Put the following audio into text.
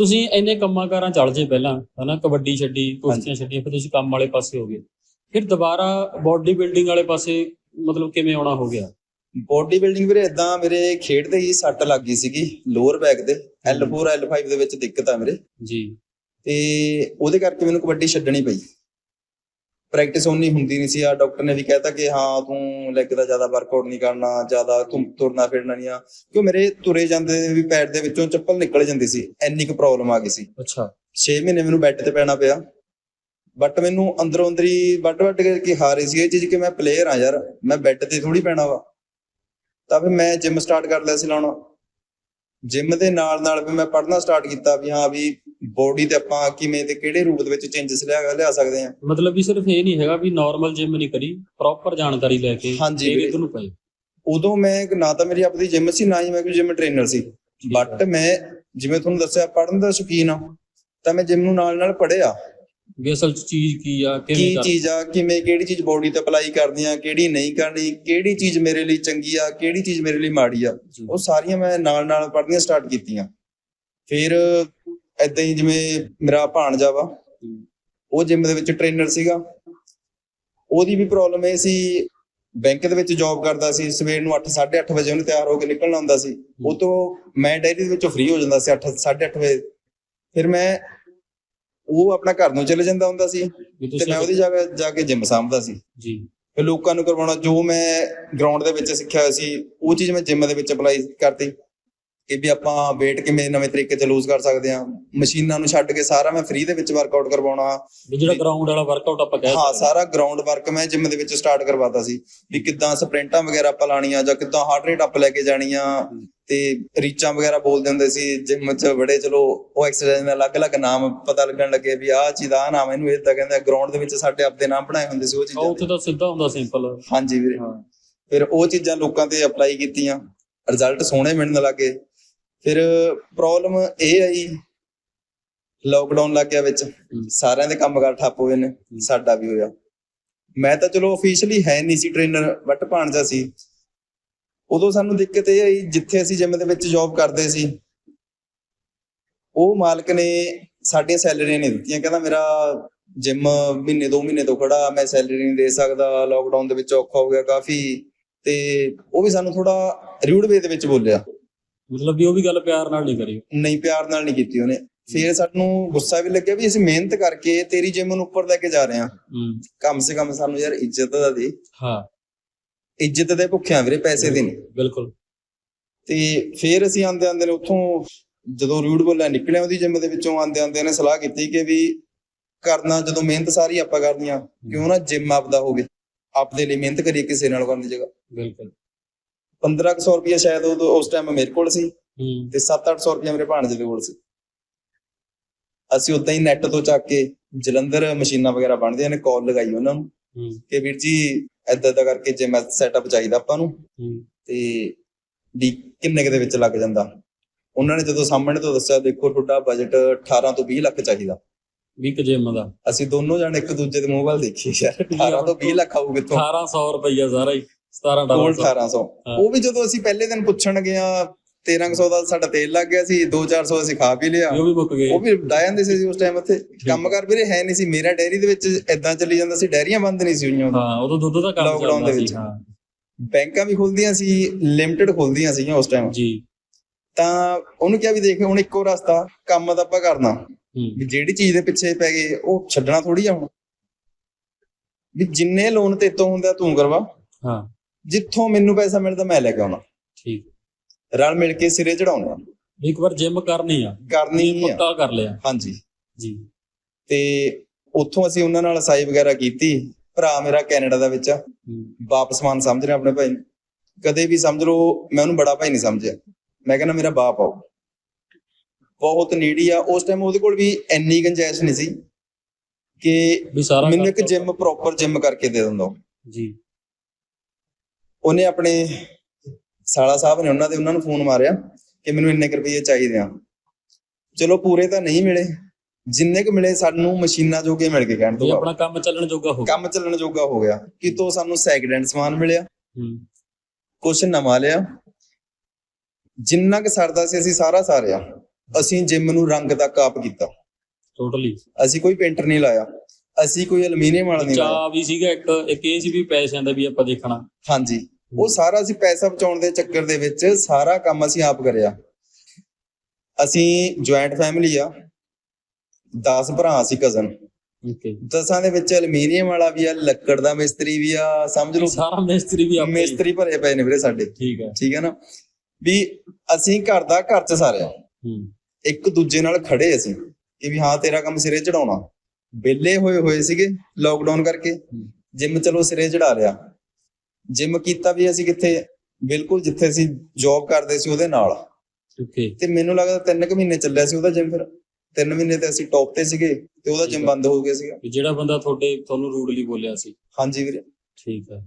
ਤੁਸੀਂ ਇੰਨੇ ਕੰਮਾਂ ਕਾਰਾਂ ਚੱਲ ਜੇ ਪਹਿਲਾਂ ਹਨਾ ਕਬੱਡੀ ਛੱਡੀ ਕੁਸ਼ਤੀਆਂ ਛੱਡੀਆਂ ਫਿਰ ਤੁਸੀਂ ਕੰਮ ਵਾਲੇ ਪਾਸੇ ਹੋ ਗਏ। ਫਿਰ ਦੁਬਾਰਾ ਬਾਡੀ ਬਿਲਡਿੰਗ ਵਾਲੇ ਪਾਸੇ ਮਤਲਬ ਕਿਵੇਂ ਆਉਣਾ ਹੋ ਗਿਆ? ਬੋਡੀ ਬਿਲਡਿੰਗ ਵੀਰੇ ਇਦਾਂ ਮੇਰੇ ਖੇਡਦੇ ਹੀ ਸੱਟ ਲੱਗ ਗਈ ਸੀਗੀ ਲੋਅਰ ਬੈਕ ਤੇ L4 L5 ਦੇ ਵਿੱਚ ਦਿੱਕਤ ਆ ਮੇਰੇ ਜੀ। ਤੇ ਉਹਦੇ ਕਰਕੇ ਮੈਨੂੰ ਕਬੱਡੀ ਛੱਡਣੀ ਪਈ। ਪ੍ਰੈਕਟਿਸ ਉਨੀ ਹੁੰਦੀ ਨਹੀਂ ਸੀ। ਆ ਡਾਕਟਰ ਨੇ ਵੀ ਕਹਿਤਾ ਕਿ ਹਾਂ ਤੂੰ ਲੈਗ ਦਾ ਜ਼ਿਆਦਾ ਵਰਕਆਊਟ ਨਹੀਂ ਕਰਨਾ ਜ਼ਿਆਦਾ ਤੂੰ ਤੁਰਨਾ ਫਿਰਨਾ ਨਹੀਂ ਆ। ਕਿਉਂ ਮੇਰੇ ਤੁਰੇ ਜਾਂਦੇ ਵੀ ਪੈਰ ਦੇ ਵਿੱਚੋਂ ਚੱਪਲ ਨਿਕਲ ਜਾਂਦੀ ਸੀ। ਇੰਨੀ ਕੁ ਪ੍ਰੋਬਲਮ ਆ ਗਈ ਸੀ। ਅੱਛਾ। 6 ਮਹੀਨੇ ਮੈਨੂੰ ਬੈੱਡ ਤੇ ਪੈਣਾ ਪਿਆ। ਬਟ ਮੈਨੂੰ ਅੰਦਰੋਂ ਅੰਦਰੀ ਵੱਡ ਵੱਡ ਕੇ ਰਹੀ ਸੀ। ਇਹ ਚੀਜ਼ ਕਿ ਮੈਂ ਪਲੇਅਰ ਆ ਯਾਰ। ਮੈਂ ਬੈੱਡ ਤੇ ਥੋੜੀ ਪੈਣਾ ਵਾ। ਤਾਂ ਫਿਰ ਮੈਂ ਜਿਮ ਸਟਾਰਟ ਕਰ ਲਿਆ ਸੀ ਲਾਉਣਾ। ਜਿਮ ਦੇ ਨਾਲ ਨਾਲ ਵੀ ਮੈਂ ਪੜ੍ਹਨਾ ਸਟਾਰਟ ਕੀਤਾ ਵੀ ਹਾਂ ਵੀ ਬੋਡੀ ਤੇ ਆਪਾਂ ਕਿਵੇਂ ਤੇ ਕਿਹੜੇ ਰੂਪ ਦੇ ਵਿੱਚ ਚੇਂਜਸ ਲਿਆ ਲਿਆ ਸਕਦੇ ਆ ਮਤਲਬ ਵੀ ਸਿਰਫ ਇਹ ਨਹੀਂ ਹੈਗਾ ਵੀ ਨਾਰਮਲ ਜਿਮ ਨਹੀਂ ਕਰੀ ਪ੍ਰੋਪਰ ਜਾਣਕਾਰੀ ਲੈ ਕੇ ਹਾਂਜੀ ਵੀਰੇ। ਇਹਨੂੰ ਪਏ। ਉਦੋਂ ਮੈਂ ਨਾ ਤਾਂ ਮੇਰੀ ਆਪਣੀ ਜਿਮ ਸੀ ਨਾ ਹੀ ਮੈਂ ਕੋਈ ਜਿਮ ਟ੍ਰੇਨਰ ਸੀ। ਬਟ ਮੈਂ ਜਿਵੇਂ ਤੁਹਾਨੂੰ ਦੱਸਿਆ ਪੜ੍ਹਨ ਦਾ ਸ਼ੌਕੀਨ ਆ ਤਾਂ ਮੈਂ ਜਿਮ ਨੂੰ ਨਾਲ ਨਾਲ ਪੜ੍ਹਿਆ। ਵੀ ਅਸਲ ਚੀਜ਼ ਕੀ ਆ ਕਿਵੇਂ ਕੀ ਚੀਜ਼ ਆ ਕਿਵੇਂ ਕਿਹੜੀ ਚੀਜ਼ ਬੋਡੀ ਤੇ ਅਪਲਾਈ ਕਰਨੀ ਆ ਕਿਹੜੀ ਨਹੀਂ ਕਰਨੀ ਕਿਹੜੀ ਚੀਜ਼ ਮੇਰੇ ਲਈ ਚੰਗੀ ਆ ਕਿਹੜੀ ਚੀਜ਼ ਮੇਰੇ ਲਈ ਮਾੜੀ ਆ। ਉਹ ਸਾਰੀਆਂ ਮੈਂ ਨਾਲ ਨਾਲ ਪੜ੍ਹਨੀਆਂ ਸਟਾਰਟ ਕੀਤੀਆਂ। ਫਿਰ ਏਦਾਂ ਹੀ ਜਿਵੇਂ ਮੇਰਾ ਭਾਣਜਾ ਵਾ। ਉਹ ਜਿਮ ਦੇ ਵਿੱਚ ਟ੍ਰੇਨਰ ਸੀਗਾ। ਉਹਦੀ ਵੀ ਪ੍ਰੋਬਲਮ ਇਹ ਸੀ ਬੈਂਕ ਦੇ ਵਿੱਚ ਜੌਬ ਕਰਦਾ ਸੀ ਸਵੇਰ ਨੂੰ 8 8:30 ਵਜੇ ਉਹਨੇ ਤਿਆਰ ਹੋ ਕੇ ਨਿਕਲਣਾ ਹੁੰਦਾ ਸੀ। ਉਹ ਤੋਂ ਮੈਂ ਡਾਇਰੀ ਦੇ ਵਿੱਚੋਂ ਫ੍ਰੀ ਹੋ ਜਾਂਦਾ ਸੀ 8 8:30 ਵਜੇ। ਫਿਰ ਮੈਂ ਉਹ ਆਪਣਾ ਘਰ ਨੂੰ ਚਲੇ ਜਾਂਦਾ ਹੁੰਦਾ ਸੀ ਤੇ ਮੈਂ ਉਹਦੀ ਜਗ੍ਹਾ ਜਾ ਕੇ ਜਿਮ ਸਾਂਭਦਾ ਸੀ। ਜੀ। ਫਿਰ ਲੋਕਾਂ ਨੂੰ ਕਰਵਾਉਣਾ ਜੋ ਮੈਂ ਗਰਾਊਂਡ ਦੇ ਵਿੱਚ ਸਿੱਖਿਆ ਹੋਇਆ ਸੀ ਉਹ ਚੀਜ਼ ਮੈਂ ਜਿਮ ਦੇ ਵਿੱਚ ਅਪਲਾਈ ਕਰਤੀ। ਕਿ ਵੀ ਆਪਾਂ weight ਕਿਵੇਂ ਨਵੇਂ ਤਰੀਕੇ ਚ ਲੂਜ਼ ਕਰ ਸਕਦੇ ਹਾਂ। ਮਸ਼ੀਨਾਂ ਨੂੰ ਛੱਡ ਕੇ ਸਾਰਾ ਮੈਂ ਫ੍ਰੀ ਦੇ ਵਿੱਚ ਵਰਕਆਊਟ ਕਰਵਾਉਣਾ। ਵੀ ਜਿਹੜਾ ਗਰਾਊਂਡ ਵਾਲਾ ਵਰਕਆਊਟ ਆਪਾਂ ਕਹਿ ਹਾਂ ਸਾਰਾ ਗਰਾਊਂਡ ਵਰਕ ਮੈਂ ਜਿਮ ਦੇ ਵਿੱਚ ਸਟਾਰਟ ਕਰਵਾਤਾ ਸੀ। ਵੀ ਕਿੱਦਾਂ ਸਪ੍ਰਿੰਟਾਂ ਵਗੈਰਾ ਆਪਾਂ ਲਾਣੀਆਂ ਜਾਂ ਕਿੱਦਾਂ ਹਾਰਟ ਰੇਟ ਅਪ ਲੈ ਕੇ ਜਾਣੀਆਂ ਤੇ ਰੀਚਾਂ ਵਗੈਰਾ ਬੋਲਦੇ ਹੁੰਦੇ ਸੀ ਜਿਮ 'ਚ ਬੜੇ ਚਲੋ ਉਹ ਐਕਸਰਸਾਈਜ਼ ਦੇ ਅਲੱਗ-ਅਲੱਗ ਨਾਮ ਪਤਾ ਲੱਗਣ ਲੱਗੇ ਵੀ ਆਹ ਚੀਜ਼ ਆਹ ਨਾਮ ਇਹਨੂੰ ਇਦਾਂ ਕਹਿੰਦੇ ਆ। ਗਰਾਊਂਡ ਦੇ ਵਿੱਚ ਸਾਡੇ ਆਪਦੇ ਨਾਮ ਬਣਾਏ ਹੁੰਦੇ ਸੀ ਉਹ ਉਹ ਚੀਜ਼ਾਂ ਉੱਥੇ ਤਾਂ ਸਿੱਧਾ ਹੁੰਦਾ ਸਿੰਪਲ ਹਾਂਜੀ ਵੀਰੇ। ਫਿਰ ਉਹ ਚੀਜ਼ਾਂ ਲੋਕਾਂ ਤੇ ਅਪਲਾਈ ਕੀਤੀਆਂ। ਰਿਜ਼ਲਟ ਸੋਹਣੇ ਮਿਲਣ ਲੱਗੇ। ਫਿਰ ਪ੍ਰੋਬਲਮ ਇਹ ਆਈ ਲੋਕਡਾਊਨ ਲੱਗ ਗਿਆ ਵਿੱਚ। ਸਾਰਿਆਂ ਦੇ ਕੰਮਕਾਰ ਠੱਪ ਹੋਏ ਨੇ ਸਾਡਾ ਵੀ ਹੋਇਆ। ਮੈਂ ਤਾਂ ਚਲੋ ਅਫੀਸ਼ੀਅਲੀ ਹੈ ਨਹੀਂ ਸੀ ਟ੍ਰੇਨਰ ਬਟ ਭਾਣਜਾ ਸੀ। ਉਦੋਂ ਸਾਨੂੰ ਦਿੱਕਤ ਇਹ ਆਈ ਜਿੱਥੇ ਅਸੀਂ ਜਿਮ ਦੇ ਵਿੱਚ ਜੌਬ ਕਰਦੇ ਸੀ ਉਹ ਮਾਲਕ ਨੇ ਸਾਡੀਆਂ ਸੈਲਰੀਆਂ ਨਹੀਂ ਦਿੱਤੀਆਂ। ਕਹਿੰਦਾ ਮੇਰਾ ਜਿਮ ਮਹੀਨੇ ਦੋ ਮਹੀਨੇ ਤੋਂ ਖੜਾ ਮੈਂ ਸੈਲਰੀ ਨਹੀਂ ਦੇ ਸਕਦਾ ਲੋਕਡਾਊਨ ਦੇ ਵਿੱਚ ਔਖਾ ਹੋ ਗਿਆ ਕਾਫੀ। ਤੇ ਉਹ ਵੀ ਸਾਨੂੰ ਥੋੜਾ ਰਿਊਡ ਵੇ ਦੇ ਵਿੱਚ ਬੋਲਿਆ। ਮਤਲਬ ਵੀ ਉਹ ਵੀ ਗੱਲ ਪਿਆਰ ਨਾਲ ਨਹੀਂ ਕਰੀ। ਨਹੀਂ ਪਿਆਰ ਨਾਲ ਨਹੀਂ ਕੀਤੀ ਉਹਨੇ। ਫਿਰ ਸਾਨੂੰ ਗੁੱਸਾ ਵੀ ਲੱਗਿਆ ਵੀ ਅਸੀਂ ਮਿਹਨਤ ਕਰਕੇ ਤੇਰੀ ਜਿਮ ਨੂੰ ਉੱਪਰ ਲੈ ਕੇ ਜਾ ਰਹੇ ਹਾਂ। ਕਮ ਸੇ ਕਮ ਸਾਨੂੰ ਯਾਰ ਇੱਜ਼ਤ ਦਾ ਦੇ। ਹਾਂ। ਇੱਜ਼ਤ ਦੇ ਭੁੱਖਿਆਂ ਵੀਰੇ ਪੈਸੇ ਦੇ ਨਹੀਂ ਬਿਲਕੁਲ। ਤੇ ਫਿਰ ਅਸੀਂ ਆਂਦੇ ਆਂਦੇ ਨੇ ਉੱਥੋਂ ਜਦੋਂ ਰਿਊਡ ਬੋਲਿਆ ਨਿਕਲਿਆ ਉਹਦੀ ਜਿਮ ਦੇ ਵਿੱਚੋਂ ਆਂਦੇ ਆਂਦੇ ਨੇ ਸਲਾਹ ਕੀਤੀ ਕਿ ਵੀ ਕਰਨਾ ਜਦੋਂ ਮਿਹਨਤ ਸਾਰੀ ਆਪਾਂ ਕਰਦੀਆਂ ਕਿਉਂ ਨਾ ਜਿਮ ਆਪਦਾ ਹੋਵੇ ਆਪਦੇ ਲਈ ਮਿਹਨਤ ਕਰੀਏ ਕਿਸੇ ਨਾਲ ਕਰਨ ਦੀ ਜਗ੍ਹਾ। ਬਿਲਕੁਲ। 1500 ਰੁਪਏ ਸ਼ਾਇਦ ਉਦੋਂ ਉਸ ਟਾਈਮ ਮੇਰੇ ਕੋਲ ਸੀ ਤੇ 7-800 ਰੁਪਏ ਮੇਰੇ ਭਾਣਜੇ ਦੇ ਕੋਲ ਸੀ। ਅਸੀਂ ਉਦਾਂ ਹੀ ਨੈਟ ਤੋਂ ਚੱਕ ਕੇ ਜਲੰਧਰ ਮਸ਼ੀਨਾਂ ਵਗੈਰਾ ਬਣਦੀਆਂ ਨੇ ਕਾਲ ਲਗਾਈ ਉਹਨਾਂ ਨੂੰ ਕਿ ਵੀਰ ਜੀ ਏਦਾਂ ਏਦਾਂ ਕਰਕੇ ਜਿਮ ਸੈਟਅਪ ਚਾਹੀਦਾ ਆਪਾਂ ਨੂੰ ਤੇ ਵੀ ਕਿੰਨੇ ਦੇ ਵਿੱਚ ਲੱਗ ਜਾਂਦਾ। ਉਹਨਾਂ ਨੇ ਜਦੋਂ ਸਾਹਮਣੇ ਤੋਂ ਦੱਸਿਆ ਦੇਖੋ ਤੁਹਾਡਾ ਬਜਟ 18 ਤੋਂ 20 ਲੱਖ ਚਾਹੀਦਾ। ਵੀ ਕਿ ਜਿਮ ਦਾ। ਅਸੀਂ ਦੋਨੋਂ ਜਣ ਇੱਕ ਦੂਜੇ ਦੇ ਮੂੰਹ ਵੱਲ ਦੇਖੀ ਯਾਰ 18 ਤੋਂ 20 ਲੱਖ ਆਊ ਕਿੱਥੋਂ? 1800 ਰੁਪਈਆ ਸਾਰਾ ਹੀ। 17 ਕੋਲ ਡਾਲਰ 1800 ਹਾਂ। ਉਹ ਵੀ ਜਦੋਂ ਅਸੀਂ ਪਹਿਲੇ ਦਿਨ ਪੁੱਛਣ ਗਏ ਆ 1300 ਦਾ ਸਾਡਾ ਤੇਲ ਲੱਗ ਗਿਆ ਸੀ 2-400 ਅਸੀਂ ਖਾ ਵੀ ਲਿਆ। ਉਹ ਵੀ ਮੁੱਕ ਗਏ। ਉਹ ਵੀ ਡਾ ਜਾਂਦੇ ਸੀ ਉਸ ਟਾਈਮ ਉੱਥੇ। ਕੰਮ ਕਰ ਵੀਰੇ ਹੈ ਨਹੀਂ ਸੀ। ਮੇਰਾ ਡੈਰੀ ਦੇ ਵਿੱਚ ਇਦਾਂ ਚੱਲੀ ਜਾਂਦਾ ਸੀ ਡੈਰੀਆਂ ਬੰਦ ਨਹੀਂ ਸੀ ਹੋਈਆਂ ਹਾਂ ਉਦੋਂ ਦੁੱਧ ਦਾ ਕੰਮ ਚੱਲਦਾ ਸੀ। ਹਾਂ। ਬੈਂਕਾਂ ਵੀ ਖੁੱਲਦੀਆਂ ਸੀ ਲਿਮਟਿਡ ਖੁੱਲਦੀਆਂ ਸੀਗੀਆਂ ਉਸ ਟਾਈਮ ਜੀ। ਤਾਂ ਉਹਨੂੰ ਕਿਹਾ ਵੀ ਦੇਖ ਹੁਣ ਇੱਕੋ ਰਸਤਾ ਕੰਮ ਦਾ ਆਪਾਂ ਕਰਨਾ। ਵੀ ਜਿਹੜੀ ਚੀਜ਼ ਦੇ ਪਿੱਛੇ ਪੈ ਗਏ ਉਹ ਛੱਡਣਾ ਥੋੜੀ ਆ ਹੁਣ। ਵੀ ਜਿੰਨੇ ਲੋਨ ਤੇ ਤੋਂ ਹੁੰਦਾ ਤੂੰ ਕਰਵਾ। ਹਾਂ। ਜਿੱਥੋਂ ਮੈਨੂੰ ਪੈਸਾ ਮਿਲਦਾ ਮੈਂ ਲੈ ਕੇ ਆਉਣਾ। ਠੀਕ। ਰਲ ਮਿਲ ਕੇ ਸਿਰੇ ਚੜਾਉਣਾ ਇੱਕ ਵਾਰ ਜਿਮ ਕਰਨੀ ਆ। ਕਰਨੀ ਹੀ ਆ। ਪੱਕਾ ਕਰ ਲਿਆ। ਹਾਂਜੀ। ਜੀ। ਤੇ ਉੱਥੋਂ ਅਸੀਂ ਉਹਨਾਂ ਨਾਲ ਸਾਈ ਵਗੈਰਾ ਕੀਤੀ। ਭਰਾ ਮੇਰਾ ਕੈਨੇਡਾ ਦਾ ਵਿੱਚ ਆ। ਬਾਪ ਸਮਾਨ ਸਮਝ ਰਿਹਾ ਆਪਣੇ ਭਾਈ ਨੂੰ। ਕਦੇ ਵੀ ਸਮਝ ਲਓ ਮੈਂ ਉਹਨੂੰ ਬੜਾ ਭਾਈ ਨਹੀਂ ਸਮਝਿਆ। ਮੈਂ ਕਹਿੰਦਾ ਮੇਰਾ ਬਾਪ ਆਓ ਬਹੁਤ ਨੀਡੀ ਆ। ਉਸ ਟਾਈਮ ਉਹਦੇ ਕੋਲ ਵੀ ਇੰਨੀ ਗੰਜਾਇਸ਼ ਨਹੀਂ ਸੀ ਕਿ ਮੈਨੂੰ ਇੱਕ ਜਿਮ ਪ੍ਰੋਪਰ ਜਿਮ ਕਰਕੇ ਦੇ ਦਿੰਦਾ। ਜੀ। ਉਹਨੇ ਆਪਣੇ ਸਾਲਾ ਸਾਹਿਬ ਨੇ ਉਹਨਾਂ ਦੇ ਉਹਨਾਂ ਨੂੰ ਫੋਨ ਮਾਰਿਆ ਕਿ ਮੈਨੂੰ ਇੰਨੇ ਰੁਪਏ ਚਾਹੀਦੇ ਆ। ਚਲੋ ਪੂਰੇ ਤਾਂ ਨਹੀਂ ਮਿਲੇ ਜਿੰਨੇ ਕੁ ਮਿਲੇ ਸਾਨੂੰ ਮਸ਼ੀਨਾਂ ਜੋਗੇ ਮਿਲ ਕੇ ਕਹਿਣ ਤੋਂ। ਆਪਣਾ ਕੰਮ ਚੱਲਣ ਜੋਗਾ ਹੋ ਗਿਆ। ਕੰਮ ਚੱਲਣ ਜੋਗਾ ਹੋ ਗਿਆ। ਕਿਤੋਂ ਸਾਨੂੰ ਸੈਕਿੰਡ ਹੈਂਡ ਸਮਾਨ ਮਿਲਿਆ। ਕੁਛ ਨਵਾਂ ਲਿਆ। ਜਿੰਨਾ ਕਿ ਸਰਦਾ ਸੀ ਅਸੀਂ ਸਾਰਾ ਸਾਰਿਆ। ਅਸੀਂ ਜਿਮ ਨੂੰ ਰੰਗ ਤੱਕ ਆਪ ਕੀਤਾ। ਟੋਟਲੀ ਅਸੀਂ ਕੋਈ ਪੇਂਟਰ ਨਹੀਂ ਲਾਇਆ। ਅਸੀਂ ਕੋਈ ਐਲੂਮੀਨੀਅਮ ਵਾਲਾ ਨਹੀਂ ਲਾਇਆ ਚਾ ਵੀ ਸੀਗਾ ਇੱਕ ਇੱਕ ਇਹ ਸੀ ਵੀ ਪੈਸਿਆਂ ਦਾ ਵੀ ਆਪਾਂ ਦੇਖਣਾ। ਹਾਂਜੀ। ਉਹ ਸਾਰਾ ਅਸੀਂ ਪੈਸਾ ਬਚਾਉਣ ਦੇ ਚੱਕਰ ਦੇ ਵਿੱਚ ਸਾਰਾ ਕੰਮ ਅਸੀਂ ਆਪ ਕਰਿਆ। ਅਸੀਂ ਜੁਆਇੰਟ ਫੈਮਿਲੀ ਆ। 10 ਭਰਾ ਸੀ ਕਜ਼ਨ ਓਕੇ ਦਸਾਂ ਦੇ ਵਿੱਚ ਐਲੂਮੀਨੀਅਮ ਵਾਲਾ ਵੀ ਆ ਲੱਕੜ ਦਾ ਮਿਸਤਰੀ ਵੀ ਆ ਸਮਝ ਲਓ। ਸਾਰਾ ਮਿਸਤਰੀ ਵੀ ਆਪਾਂ। ਮਿਸਤਰੀ ਭਰੇ ਪਏ ਨੇ ਵੀਰੇ ਸਾਡੇ। ਠੀਕ ਹੈ। ਠੀਕ ਹੈ ਨਾ? ਵੀ ਅਸੀਂ ਘਰ ਦਾ ਘਰ ਚ ਸਾਰਿਆ। ਹੂੰ। ਇੱਕ ਦੂਜੇ ਨਾਲ ਖੜੇ ਅਸੀਂ। ਕਿ ਵੀ ਹਾਂ ਤੇਰਾ ਕੰਮ ਸਿਰੇ ਚੜਾਉਣਾ। ਵਿਹਲੇ ਹੋਏ ਹੋਏ ਸੀਗੇ ਲੋਕਡਾਊਨ ਕਰਕੇ। ਜਿਮ ਚਲੋ ਸਿਰੇ ਚੜਾ ਲਿਆ ਜਿਮ ਕੀਤਾ ਵੀ ਅਸੀਂ ਕਿੱਥੇ? ਬਿਲਕੁਲ ਜਿੱਥੇ ਅਸੀਂ ਜੌਬ ਕਰਦੇ ਸੀ ਉਹਦੇ ਨਾਲ। ਓਕੇ ਤੇ ਮੈਨੂੰ ਲੱਗਦਾ 3 ਕੁ ਮਹੀਨੇ ਚੱਲਿਆ ਸੀ ਉਹਦਾ ਜਿਮ ਫਿਰ। 3 ਮਹੀਨੇ ਤੇ ਅਸੀਂ ਟੌਪ ਤੇ ਸੀਗੇ ਤੇ ਉਹਦਾ ਜਿਮ ਬੰਦ ਹੋ ਗਿਆ ਸੀਗਾ। ਜਿਹੜਾ ਬੰਦਾ ਤੁਹਾਡੇ ਤੁਹਾਨੂੰ ਰੂਡਲੀ ਬੋਲਿਆ ਸੀ। ਹਾਂਜੀ ਵੀਰੇ। ਠੀਕ ਹੈ